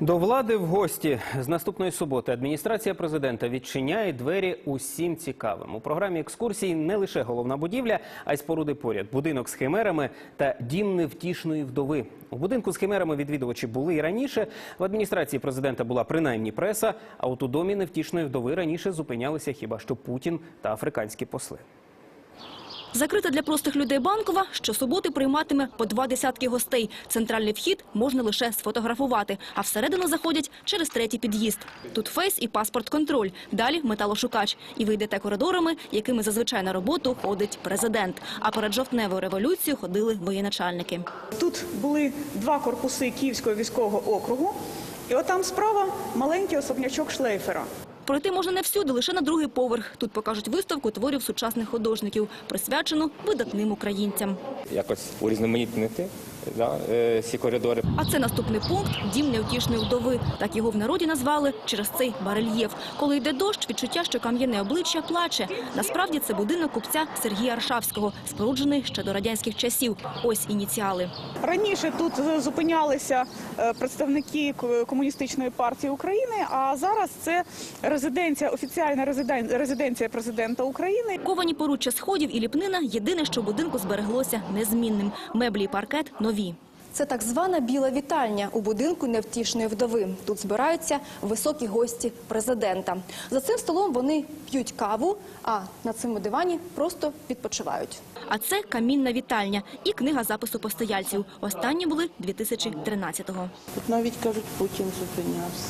До влади в гості з наступної суботи адміністрація президента відчиняє двері усім цікавим. У програмі екскурсій не лише головна будівля, а й споруди поряд, будинок з химерами та дім невтішної вдови. У будинку з химерами відвідувачі були і раніше. В адміністрації президента була принаймні преса. А от у домі невтішної вдови раніше зупинялися хіба що Путін та африканські посли. Закрита для простих людей банкова щосуботи прийматиме по два десятки гостей. Центральний вхід можна лише сфотографувати, а всередину заходять через третій під'їзд. Тут фейс і паспорт-контроль. Далі металошукач. І ви йдете коридорами, якими зазвичай на роботу ходить президент. А перед жовтневою революцією ходили воєначальники. Тут були два корпуси Київського військового округу, і отам справа маленький особнячок шлейфера. Пройти можна не всюди, лише на другий поверх. Тут покажуть виставку творів сучасних художників, присвячену видатним українцям. якось урізноманітнити да, е, ці коридори. А це наступний пункт – дім невтішної вдови. Так його в народі назвали через цей барельєф. Коли йде дощ, відчуття, що кам'яне обличчя плаче. Насправді це будинок купця Сергія Аршавського, споруджений ще до радянських часів. Ось ініціали. Раніше тут зупинялися е, представники комуністичної партії України, а зараз це резиденція, офіціальна резиден- резиденція президента України. Ковані поруччя сходів і ліпнина – єдине, що будинку збереглося незмінним. Меблі і паркет – нові. Це так звана біла вітальня у будинку невтішної вдови. Тут збираються високі гості президента. За цим столом вони п'ють каву, а на цьому дивані просто відпочивають. А це камінна вітальня і книга запису постояльців. Останні були 2013-го. Тут навіть кажуть, Путін зупинявся.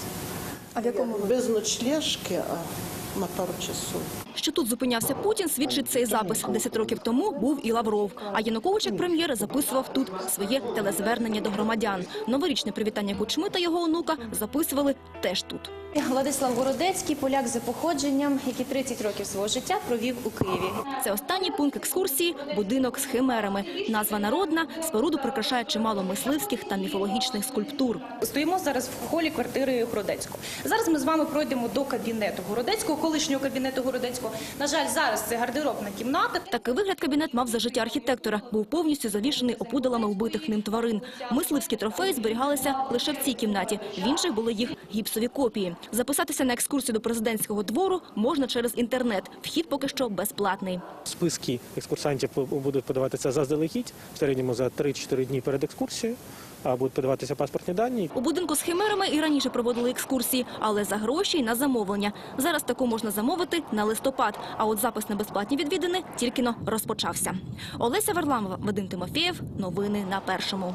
А в якому Без ночлежки, а на пару часов. Що тут зупинявся Путін, свідчить цей запис. Десять років тому був і Лавров. А Янукович, як прем'єр, записував тут своє телезвернення до громадян. Новорічне привітання Кучми та його онука записували теж тут. Владислав Городецький, поляк за походженням, який 30 років свого життя провів у Києві. Це останній пункт екскурсії – будинок з химерами. Назва народна, споруду прикрашає чимало мисливських та міфологічних скульптур. Стоїмо зараз в холі квартири Городецького. Зараз ми з вами пройдемо до кабінету Городецького, колишнього кабінету Городецького. На жаль, зараз це гардеробна кімната. Такий вигляд кабінет мав за життя архітектора. Був повністю завішений опудалами вбитих ним тварин. Мисливські трофеї зберігалися лише в цій кімнаті. В інших були їх гіпсові копії. Записатися на екскурсію до президентського двору можна через інтернет. Вхід поки що безплатний. Списки екскурсантів будуть подаватися заздалегідь, в середньому за 3-4 дні перед екскурсією, а будуть подаватися паспортні дані. У будинку з химерами і раніше проводили екскурсії, але за гроші й на замовлення. Зараз таку можна замовити на листопад. А от запис на безплатні відвідини тільки но розпочався. Олеся Варламова, Вадим Тимофєєв. Новини на першому.